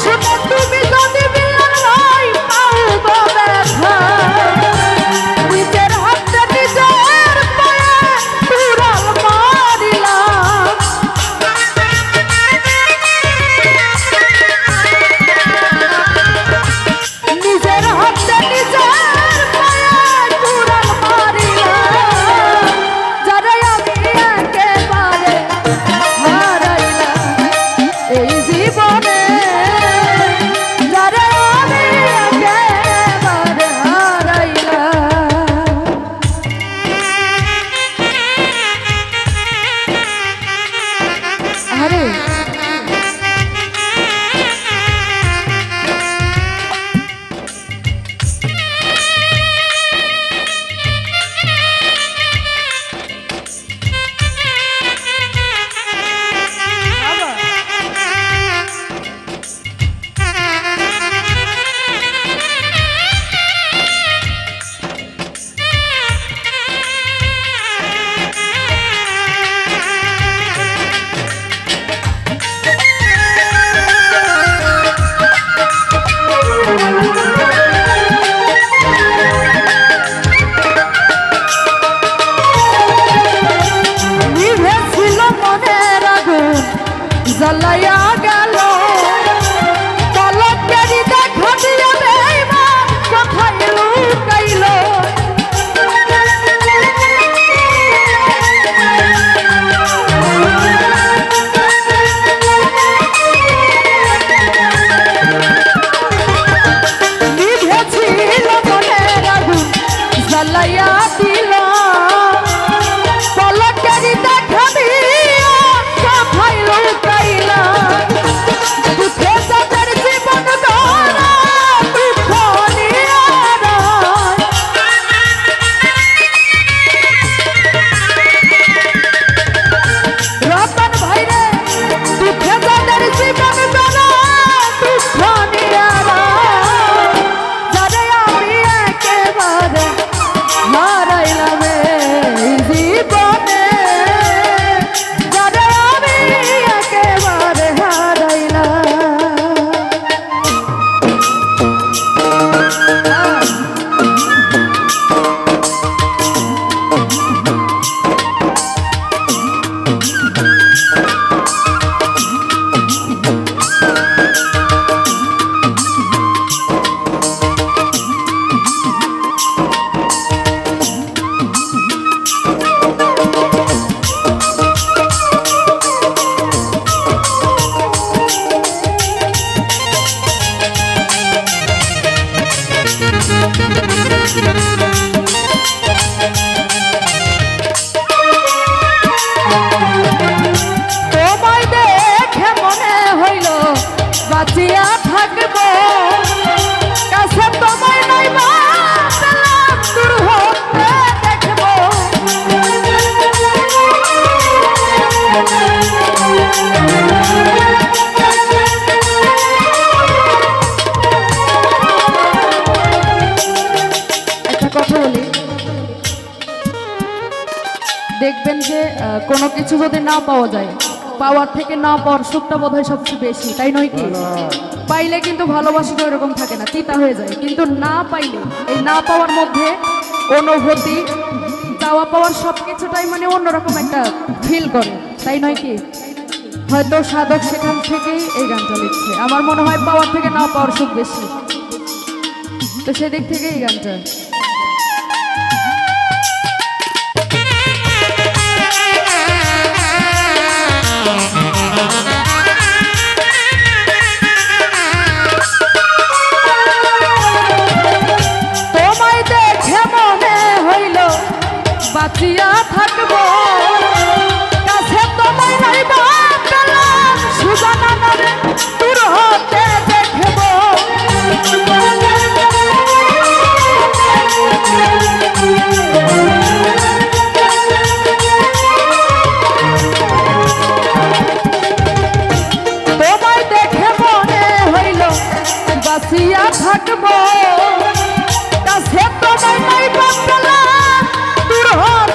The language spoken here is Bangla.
সে মধু পারে কোনো কিছু যদি না পাওয়া যায়, পাওয়ার থেকে না পাওয়ার সুখটা বোধ হয় সবচেয়ে বেশি, তাই নয় কি? পাইলে কিন্তু ভালোবাসাটা এরকম থাকে না, তিতা হয়ে যায়। কিন্তু না পাইলে, এই না পাওয়ার মধ্যে অনুভূতি, চাওয়া পাওয়ার সব কিছুটাই মানে অন্যরকম একটা ফিল করে, তাই নয় কি? হয়তো সাধক সেখান থেকেই এই গানটা লিখছে। আমার মনে হয় পাওয়ার থেকে না পাওয়ার সুখ বেশি। তো সেদিক থেকে এই গানটা। বাঁচিয়া থাকব। কাছে তোমায় নাই বাঁচলাম দূর